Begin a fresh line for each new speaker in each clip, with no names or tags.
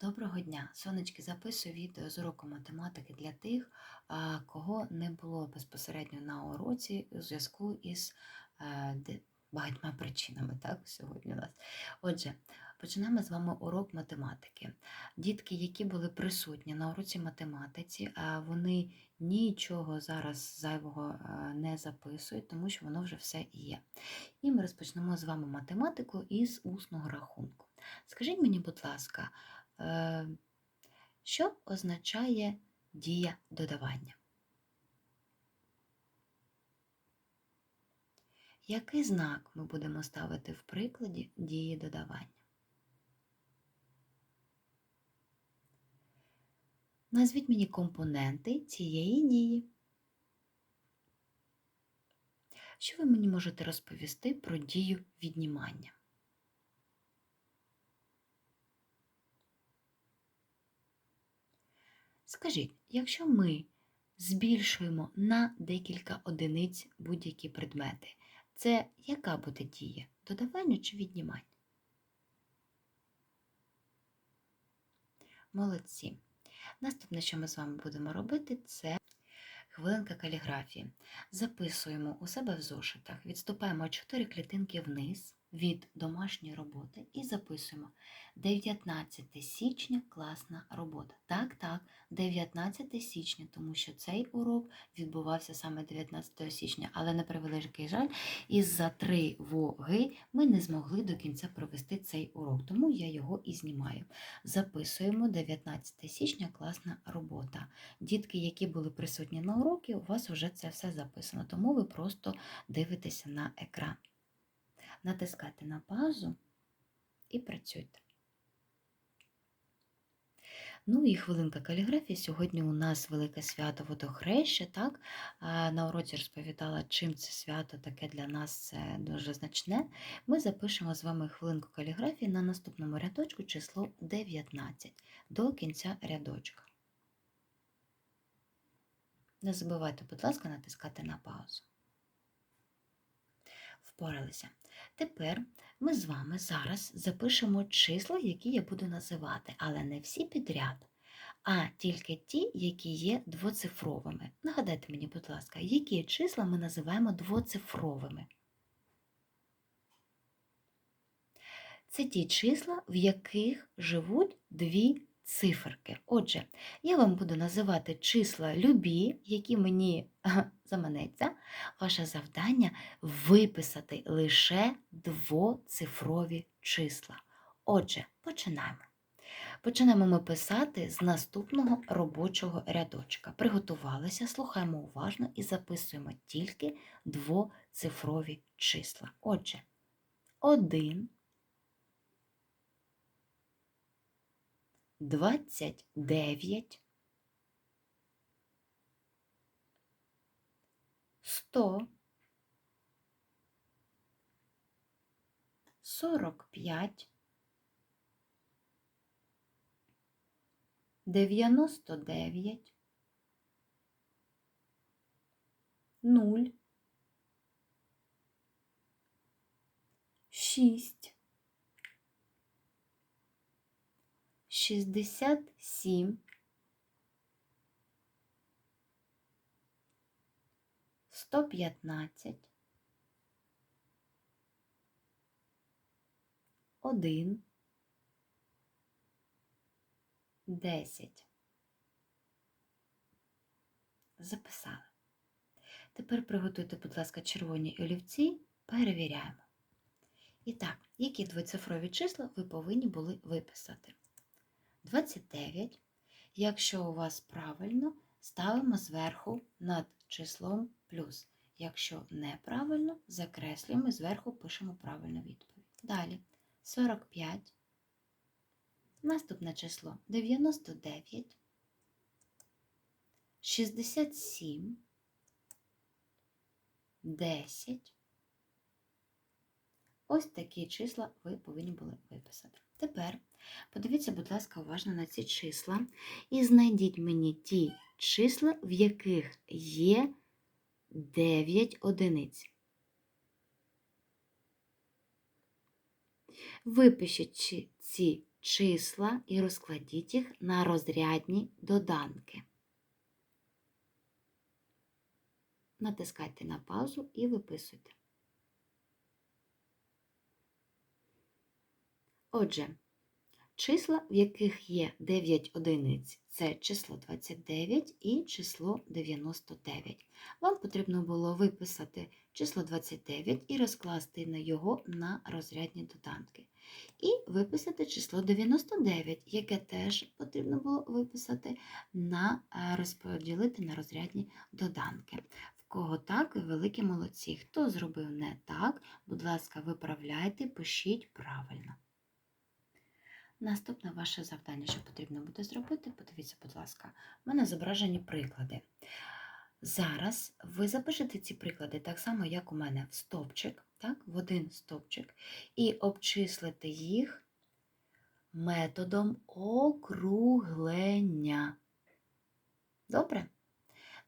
Доброго дня! Сонечки записую відео з уроку математики для тих, кого не було безпосередньо на уроці у зв'язку із е, багатьма причинами. Так, сьогодні у нас. Отже, починаємо з вами урок математики. Дітки, які були присутні на уроці математиці, вони нічого зараз зайвого е, не записують, тому що воно вже все є. І ми розпочнемо з вами математику із усного рахунку. Скажіть мені, будь ласка, Що означає дія додавання? Який знак ми будемо ставити в прикладі дії додавання? Назвіть мені компоненти цієї дії. Що ви мені можете розповісти про дію віднімання? Скажіть, якщо ми збільшуємо на декілька одиниць будь-які предмети, це яка буде дія? Додавання чи віднімання? Молодці. Наступне, що ми з вами будемо робити, це хвилинка каліграфії. Записуємо у себе в зошитах, відступаємо 4 клітинки вниз від домашньої роботи і записуємо 19 січня класна робота. Так, так, 19 січня, тому що цей урок відбувався саме 19 січня, але на превеликий жаль, із-за тривоги ми не змогли до кінця провести цей урок, тому я його і знімаю. Записуємо 19 січня класна робота. Дітки, які були присутні на уроці, у вас вже це все записано, тому ви просто дивитеся на екран. Натискайте на паузу і працюйте. Ну і хвилинка каліграфії. Сьогодні у нас велике свято водохреща. Так? На уроці розповідала, чим це свято таке для нас це дуже значне. Ми запишемо з вами хвилинку каліграфії на наступному рядочку число 19 до кінця рядочка. Не забувайте, будь ласка, натискати на паузу. Впоралися. Тепер ми з вами зараз запишемо числа, які я буду називати, але не всі підряд, а тільки ті, які є двоцифровими. Нагадайте мені, будь ласка, які числа ми називаємо двоцифровими? Це ті числа, в яких живуть дві циферки. Отже, я вам буду називати числа любі, які мені заманеться. Ваше завдання виписати лише двоцифрові числа. Отже, починаємо. Почнемо ми писати з наступного робочого рядочка. Приготувалися, слухаємо уважно і записуємо тільки двоцифрові числа. Отже, 1, 29, 100, 45, 99, 0, 6, 67, 115, 1, 10. Записали. Тепер приготуйте, будь ласка, червоні олівці, перевіряємо. І так, які двоцифрові числа ви повинні були виписати? 29. Якщо у вас правильно, ставимо зверху над числом плюс. Якщо неправильно, закреслюємо і зверху пишемо правильну відповідь. Далі 45. Наступне число 99, 67, 10. Ось такі числа ви повинні були виписати. Тепер подивіться, будь ласка, уважно на ці числа і знайдіть мені ті числа, в яких є 9 одиниць. Випишіть ці числа і розкладіть їх на розрядні доданки. Натискайте на паузу і виписуйте. Отже, числа, в яких є 9 одиниць, це число 29 і число 99. Вам потрібно було виписати число 29 і розкласти його на розрядні доданки. І виписати число 99, яке теж потрібно було виписати на е, розподілити на розрядні доданки. В кого так, ви великі молодці. Хто зробив не так, будь ласка, виправляйте, пишіть правильно. Наступне ваше завдання, що потрібно буде зробити, подивіться, будь ласка, в мене зображені приклади. Зараз ви запишете ці приклади так само, як у мене в стовпчик, так, в один стовпчик, і обчислите їх методом округлення. Добре?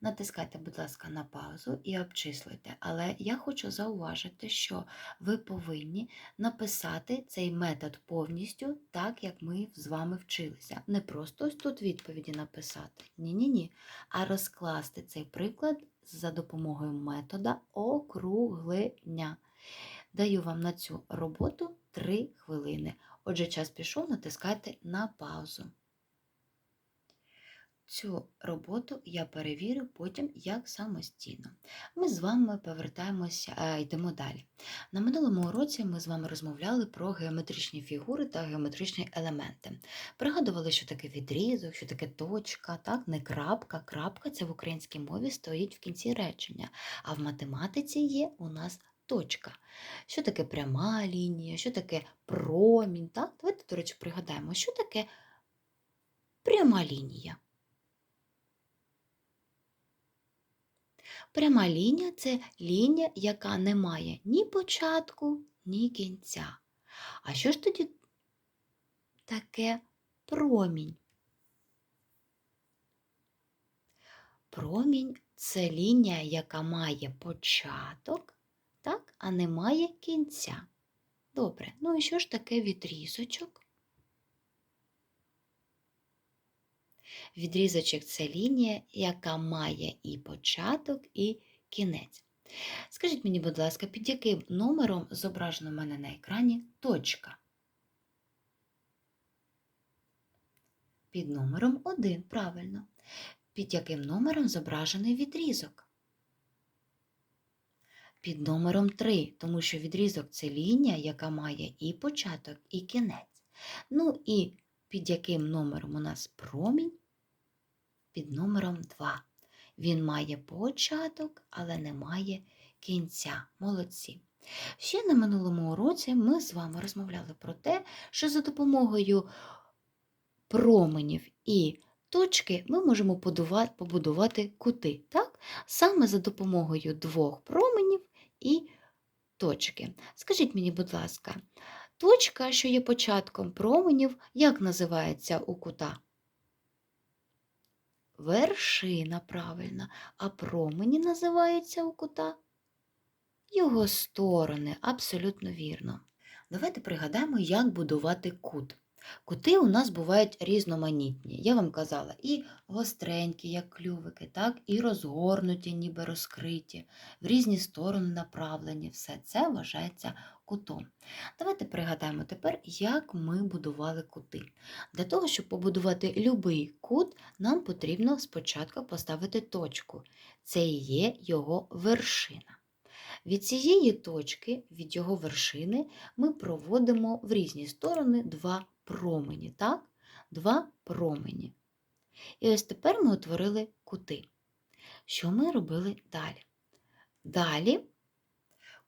Натискайте, будь ласка, на паузу і обчислюйте. Але я хочу зауважити, що ви повинні написати цей метод повністю так, як ми з вами вчилися. Не просто ось тут відповіді написати. Ні-ні-ні. А розкласти цей приклад за допомогою метода округлення. Даю вам на цю роботу 3 хвилини. Отже, час пішов, натискайте на паузу. Цю роботу я перевірю потім як самостійно. Ми з вами повертаємося, е, йдемо далі. На минулому уроці ми з вами розмовляли про геометричні фігури та геометричні елементи. Пригадували, що таке відрізок, що таке точка, так, не крапка. Крапка це в українській мові стоїть в кінці речення, а в математиці є у нас точка. Що таке пряма лінія, що таке промінь. Так? Давайте, до речі, пригадаємо, що таке пряма лінія. Пряма лінія це лінія, яка не має ні початку, ні кінця. А що ж тоді таке промінь? Промінь це лінія, яка має початок, так, а не має кінця. Добре, ну і що ж таке відрізочок? Відрізочок це лінія, яка має і початок, і кінець. Скажіть мені, будь ласка, під яким номером зображено в мене на екрані точка? Під номером 1, правильно. Під яким номером зображений відрізок? Під номером 3, тому що відрізок це лінія, яка має і початок, і кінець. Ну і під яким номером у нас промінь? Під номером 2. Він має початок, але не має кінця. Молодці. Ще на минулому уроці ми з вами розмовляли про те, що за допомогою променів і точки ми можемо побудувати кути. Так? Саме за допомогою двох променів і точки. Скажіть мені, будь ласка, точка, що є початком променів, як називається у кута? Вершина правильна, а промені називаються у кута його сторони, абсолютно вірно. Давайте пригадаємо, як будувати кут. Кути у нас бувають різноманітні. Я вам казала, і гостренькі, як клювики, так, і розгорнуті, ніби розкриті, в різні сторони направлені. Все це вважається кутом. Давайте пригадаємо тепер, як ми будували кути. Для того, щоб побудувати будь-який кут, нам потрібно спочатку поставити точку. Це і є його вершина. Від цієї точки, від його вершини, ми проводимо в різні сторони два промені, так? Два промені. І ось тепер ми утворили кути. Що ми робили далі? Далі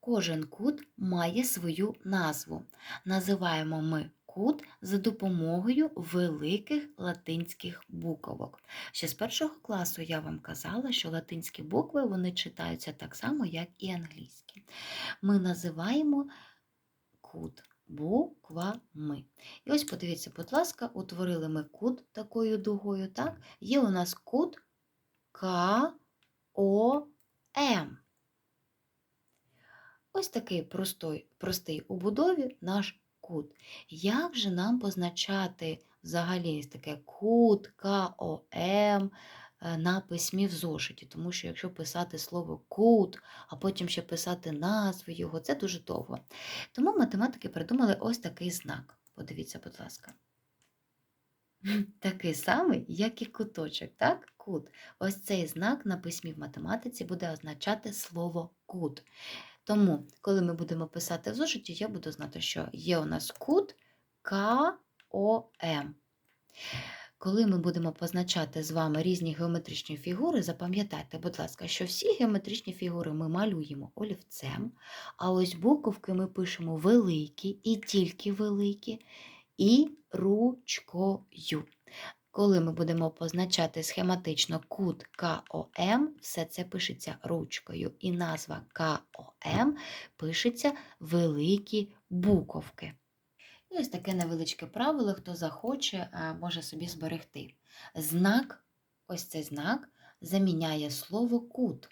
кожен кут має свою назву. Називаємо ми кут за допомогою великих латинських буквок. Ще з першого класу я вам казала, що латинські букви вони читаються так само, як і англійські. Ми називаємо кут буквами. І ось подивіться, будь ласка, утворили ми кут такою дугою. так? Є у нас кут К, О, М. Ось такий простий, простий у будові наш кут. Як же нам позначати взагалі таке кут, КОМ е, на письмі в зошиті? Тому що якщо писати слово кут, а потім ще писати назву його, це дуже довго. Тому математики придумали ось такий знак. Подивіться, будь ласка. Такий самий, як і куточок, так? Кут. Ось цей знак на письмі в математиці буде означати слово кут. Тому, коли ми будемо писати в зошиті, я буду знати, що є у нас кут КОМ. Коли ми будемо позначати з вами різні геометричні фігури, запам'ятайте, будь ласка, що всі геометричні фігури ми малюємо олівцем, а ось буковки ми пишемо великі і тільки великі, і ручкою. Коли ми будемо позначати схематично кут КОМ, все це пишеться ручкою, і назва КОМ пишеться великі буковки. І ось таке невеличке правило, хто захоче, е, може собі зберегти. Знак, ось цей знак, заміняє слово кут.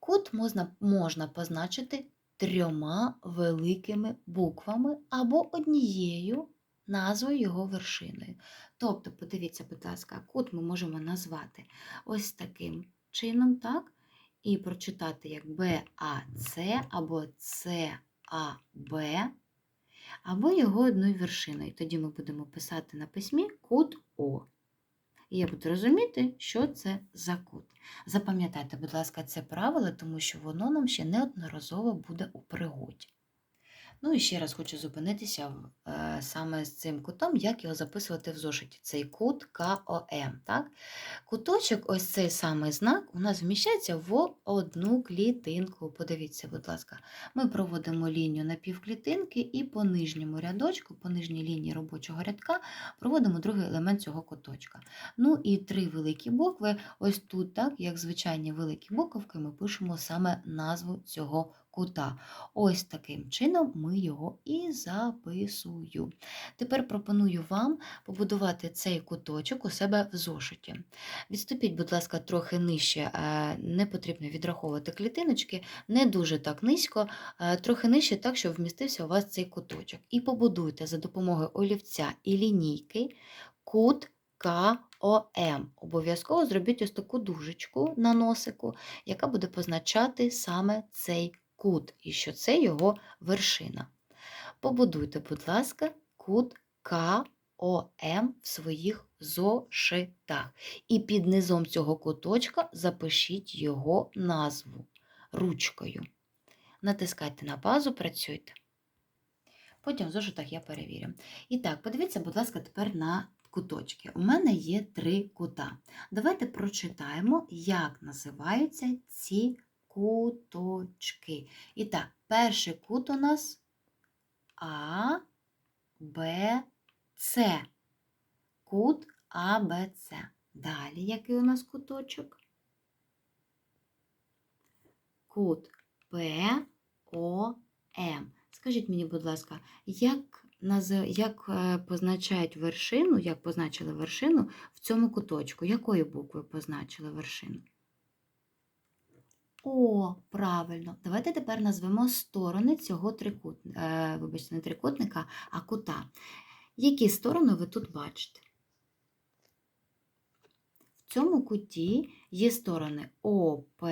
Кут можна, можна позначити трьома великими буквами або однією назвою його вершиною. Тобто, подивіться, будь ласка, кут ми можемо назвати ось таким чином, так? І прочитати як БАЦ або ЦАБ, або його одною вершиною. Тоді ми будемо писати на письмі кут О. І я буду розуміти, що це за кут. Запам'ятайте, будь ласка, це правило, тому що воно нам ще неодноразово буде у пригоді. Ну і ще раз хочу зупинитися е, саме з цим кутом, як його записувати в зошиті. Цей кут КОМ. Так? Куточок, ось цей самий знак, у нас вміщається в одну клітинку. Подивіться, будь ласка, ми проводимо лінію на півклітинки і по нижньому рядочку, по нижній лінії робочого рядка, проводимо другий елемент цього куточка. Ну і три великі букви, ось тут, так, як звичайні великі буковки, ми пишемо саме назву цього кута. Ось таким чином ми його і записую. Тепер пропоную вам побудувати цей куточок у себе в зошиті. Відступіть, будь ласка, трохи нижче, е, не потрібно відраховувати клітиночки, не дуже так низько, е, трохи нижче, так, щоб вмістився у вас цей куточок. І побудуйте за допомогою олівця і лінійки кут КОМ. Обов'язково зробіть ось таку дужечку на носику, яка буде позначати саме цей кут, і що це його вершина. Побудуйте, будь ласка, кут КОМ в своїх зошитах. І під низом цього куточка запишіть його назву ручкою. Натискайте на базу, працюйте. Потім в зошитах я перевірю. І так, подивіться, будь ласка, тепер на куточки. У мене є три кута. Давайте прочитаємо, як називаються ці куточки. І так, перший кут у нас А, Б, С. Кут А, Б, С. Далі який у нас куточок? Кут П, О, М. Скажіть мені, будь ласка, як як е, позначають вершину, як позначили вершину в цьому куточку? Якою буквою позначили вершину? О, правильно. Давайте тепер назвемо сторони цього трикутника, е, вибачте, не трикутника, а кута. Які сторони ви тут бачите? В цьому куті є сторони ОП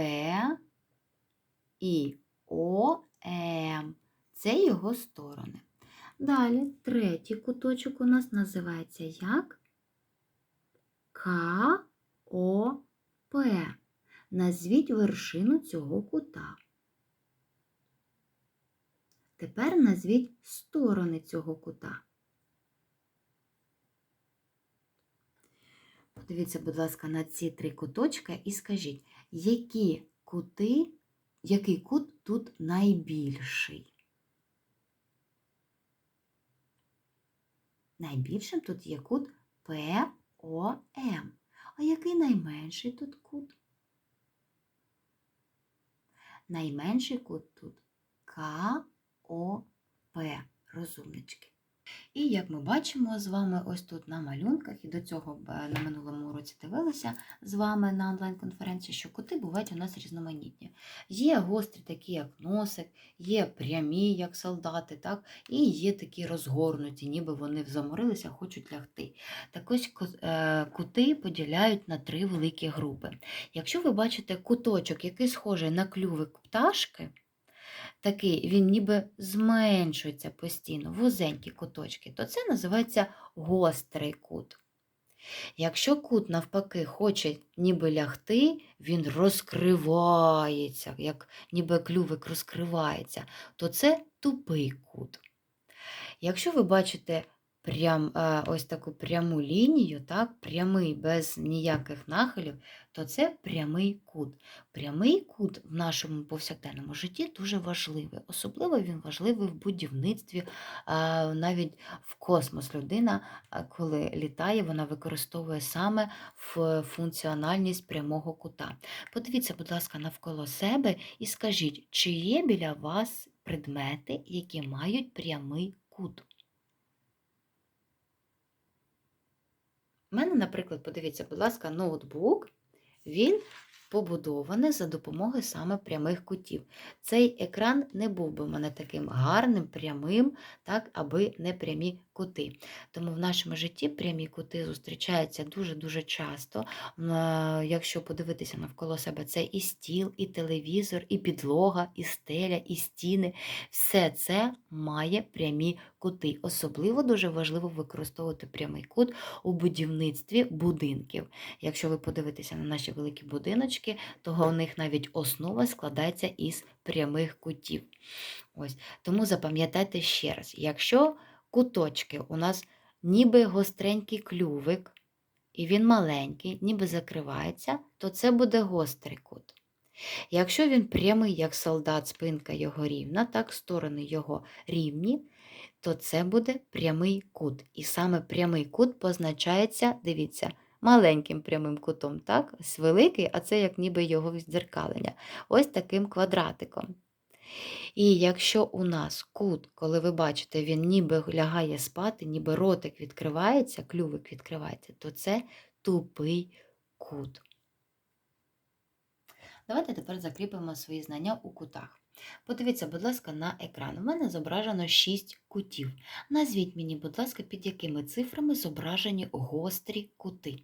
і ОМ. Це його сторони. Далі третій куточок у нас називається як КОП. Назвіть вершину цього кута. Тепер назвіть сторони цього кута. Подивіться, будь ласка, на ці три куточки і скажіть, які кути, який кут тут найбільший? Найбільшим тут є кут ПОМ. А який найменший тут кут? Найменший кут тут КОП. Розумнички. І як ми бачимо з вами ось тут на малюнках, і до цього е, на минулому уроці дивилися з вами на онлайн-конференції, що кути бувають у нас різноманітні. Є гострі, такі як носик, є прямі, як солдати, так? і є такі розгорнуті, ніби вони заморилися, хочуть лягти. Так ось е, кути поділяють на три великі групи. Якщо ви бачите куточок, який схожий на клювик пташки, такий, він ніби зменшується постійно, вузенькі куточки, то це називається гострий кут. Якщо кут, навпаки, хоче ніби лягти, він розкривається, як ніби клювик розкривається, то це тупий кут. Якщо ви бачите прям, ось таку пряму лінію, так, прямий без ніяких нахилів, то це прямий кут. Прямий кут в нашому повсякденному житті дуже важливий. Особливо він важливий в будівництві, навіть в космос. Людина, коли літає, вона використовує саме функціональність прямого кута. Подивіться, будь ласка, навколо себе і скажіть, чи є біля вас предмети, які мають прямий кут? У мене, наприклад, подивіться, будь ласка, ноутбук, він побудований за допомогою саме прямих кутів. Цей екран не був би в мене таким гарним, прямим, так, аби не прямі кути. Тому в нашому житті прямі кути зустрічаються дуже-дуже часто. Якщо подивитися навколо себе, це і стіл, і телевізор, і підлога, і стеля, і стіни. Все це має прямі кути. Особливо дуже важливо використовувати прямий кут у будівництві будинків. Якщо ви подивитеся на наші великі будиночки, то у них навіть основа складається із прямих кутів. Ось. Тому запам'ятайте ще раз, якщо куточки у нас ніби гостренький клювик, і він маленький, ніби закривається, то це буде гострий кут. Якщо він прямий, як солдат, спинка його рівна, так, сторони його рівні, то це буде прямий кут. І саме прямий кут позначається, дивіться, маленьким прямим кутом, так? Великий, а це як ніби його віддзеркалення. Ось таким квадратиком. І якщо у нас кут, коли ви бачите, він ніби лягає спати, ніби ротик відкривається, клювик відкривається, то це тупий кут. Давайте тепер закріпимо свої знання у кутах. Подивіться, будь ласка, на екран. У мене зображено 6 кутів. Назвіть мені, будь ласка, під якими цифрами зображені гострі кути.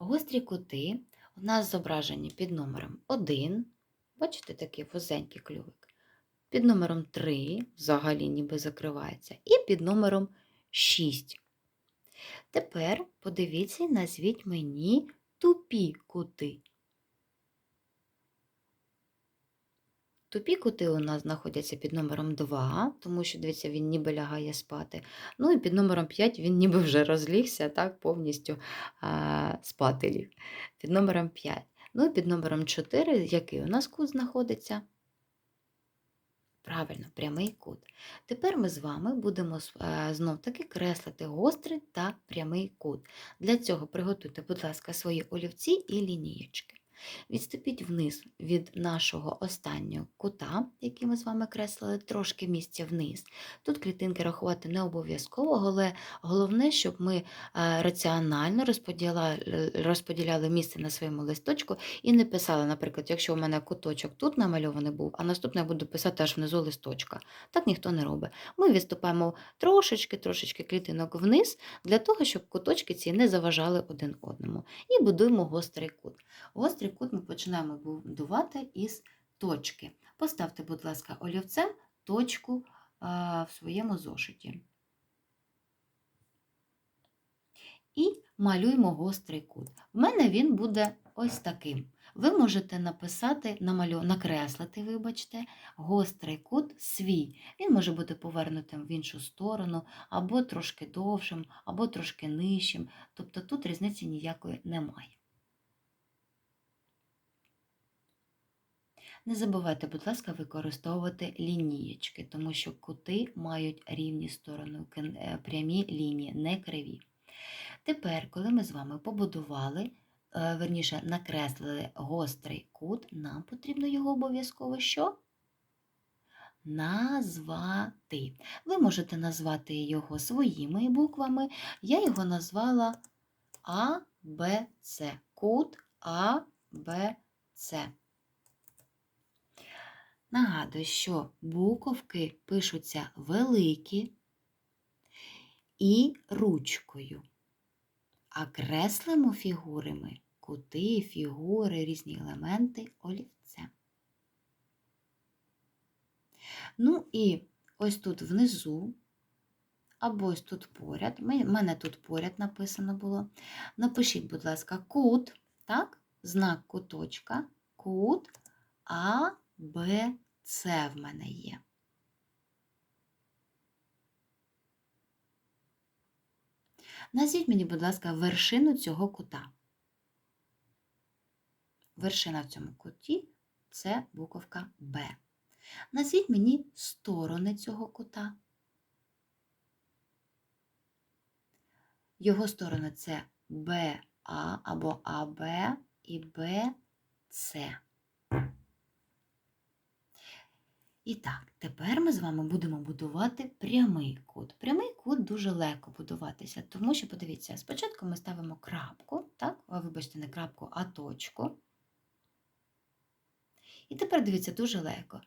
Гострі кути у нас зображені під номером 1, бачите, такий вузенький клювик, під номером 3, взагалі ніби закривається, і під номером 6. Тепер подивіться і назвіть мені тупі кути. Тупі кути у нас знаходяться під номером 2, тому що, дивіться, він ніби лягає спати. Ну і під номером 5 він ніби вже розлігся, так, повністю а, спати ліг. Під номером 5. Ну і під номером 4, який у нас кут знаходиться? Правильно, прямий кут. Тепер ми з вами будемо е, знов-таки креслити гострий та прямий кут. Для цього приготуйте, будь ласка, свої олівці і лінієчки. Відступіть вниз від нашого останнього кута, який ми з вами креслили, трошки місця вниз. Тут клітинки рахувати не обов'язково, але головне, щоб ми е, раціонально розподіляли, місце на своєму листочку і не писали, наприклад, якщо у мене куточок тут намальований був, а наступне я буду писати аж внизу листочка. Так ніхто не робить. Ми відступаємо трошечки-трошечки клітинок вниз, для того, щоб куточки ці не заважали один одному. І будуємо гострий кут. Гострий Гострий кут ми починаємо будувати із точки. Поставте, будь ласка, олівцем точку в своєму зошиті. І малюємо гострий кут. У мене він буде ось таким. Ви можете написати, намалю... накреслити, вибачте, гострий кут свій. Він може бути повернутим в іншу сторону, або трошки довшим, або трошки нижчим. Тобто тут різниці ніякої немає. Не забувайте, будь ласка, використовувати лінієчки, тому що кути мають рівні сторони, е, прямі лінії, не криві. Тепер, коли ми з вами побудували е, верніше, накреслили гострий кут, нам потрібно його обов'язково що? Назвати. Ви можете назвати його своїми буквами. Я його назвала А, Б, С. Кут А, Б, С. Нагадую, що буковки пишуться великі і ручкою, а креслимо фігурами кути, фігури, різні елементи олівцем. Ну і ось тут внизу, або ось тут поряд, У мене тут поряд написано було. Напишіть, будь ласка, кут, так, знак куточка, кут А, Б, С в мене є. Назвіть мені, будь ласка, вершину цього кута. Вершина в цьому куті це буковка Б. Назвіть мені сторони цього кута. Його сторони це БА або АБ і БС. І так, тепер ми з вами будемо будувати прямий кут. Прямий кут дуже легко будуватися, тому що, подивіться, спочатку ми ставимо крапку, так, вибачте, не крапку, а точку. І тепер дивіться, дуже легко.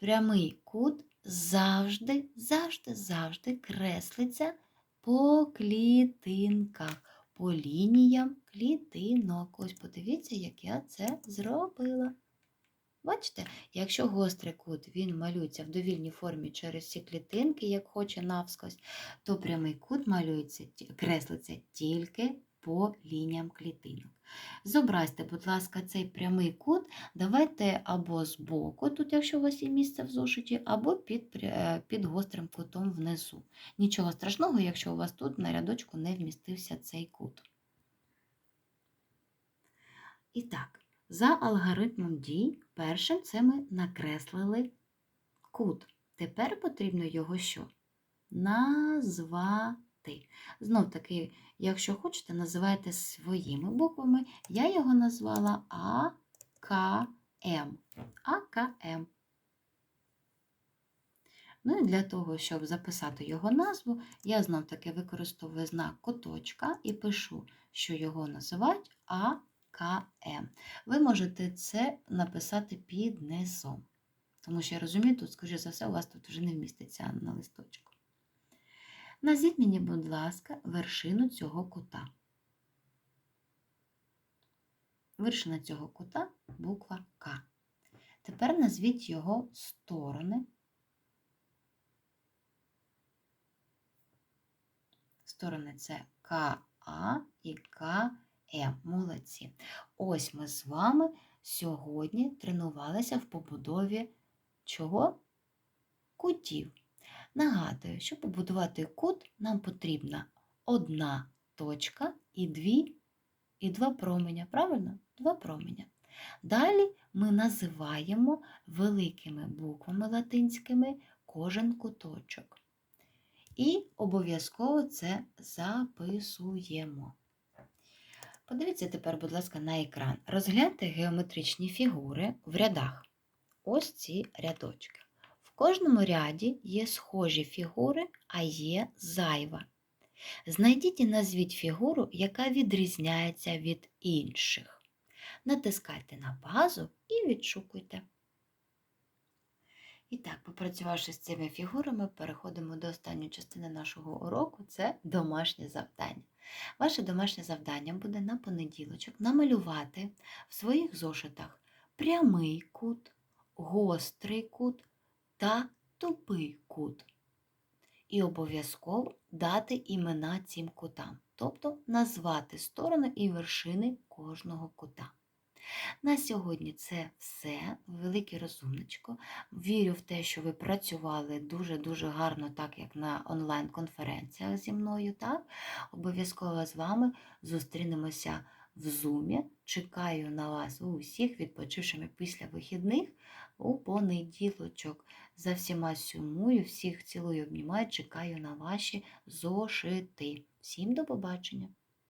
Прямий кут завжди, завжди, завжди креслиться по клітинках, по лініям клітинок. Ось подивіться, як я це зробила. Бачите, якщо гострий кут він малюється в довільній формі через всі клітинки, як хоче навскось, то прямий кут малюється, креслиться тільки по лініям клітинок. Зобразьте, будь ласка, цей прямий кут, давайте або з боку, тут, якщо у вас є місце в зошиті, або під, е, під гострим кутом внизу. Нічого страшного, якщо у вас тут на рядочку не вмістився цей кут. І так. За алгоритмом дій, першим це ми накреслили кут. Тепер потрібно його що? Назвати. Знов таки, якщо хочете, називайте своїми буквами. Я його назвала АКМ. АКМ. Ну і для того, щоб записати його назву, я знов таки використовую знак куточка і пишу, що його називають АКМ. КМ. Ви можете це написати під низом. Тому що я розумію, тут, скоріше за все, у вас тут вже не вміститься на листочку. Назвіть мені, будь ласка, вершину цього кута. Вершина цього кута буква К. Тепер назвіть його сторони. Сторони це КА і КМ. Е, молодці. Ось ми з вами сьогодні тренувалися в побудові чого? Кутів. Нагадую, щоб побудувати кут, нам потрібна одна точка і дві, і два променя. Правильно? Два променя. Далі ми називаємо великими буквами латинськими кожен куточок. І обов'язково це записуємо. Подивіться тепер, будь ласка, на екран. Розгляньте геометричні фігури в рядах. Ось ці рядочки. В кожному ряді є схожі фігури, а є зайва. Знайдіть і назвіть фігуру, яка відрізняється від інших. Натискайте на базу і відшукуйте. І так, попрацювавши з цими фігурами, переходимо до останньої частини нашого уроку це домашнє завдання. Ваше домашнє завдання буде на понеділочок намалювати в своїх зошитах прямий кут, гострий кут та тупий кут. І обов'язково дати імена цим кутам, тобто назвати сторони і вершини кожного кута. На сьогодні це все. Велике розумничко. Вірю в те, що ви працювали дуже-дуже гарно, так як на онлайн-конференціях зі мною. так? Обов'язково з вами зустрінемося в Зумі. Чекаю на вас у всіх, відпочившими після вихідних у понеділочок. За всіма сумую, всіх цілую, обнімаю, чекаю на ваші зошити. Всім до побачення!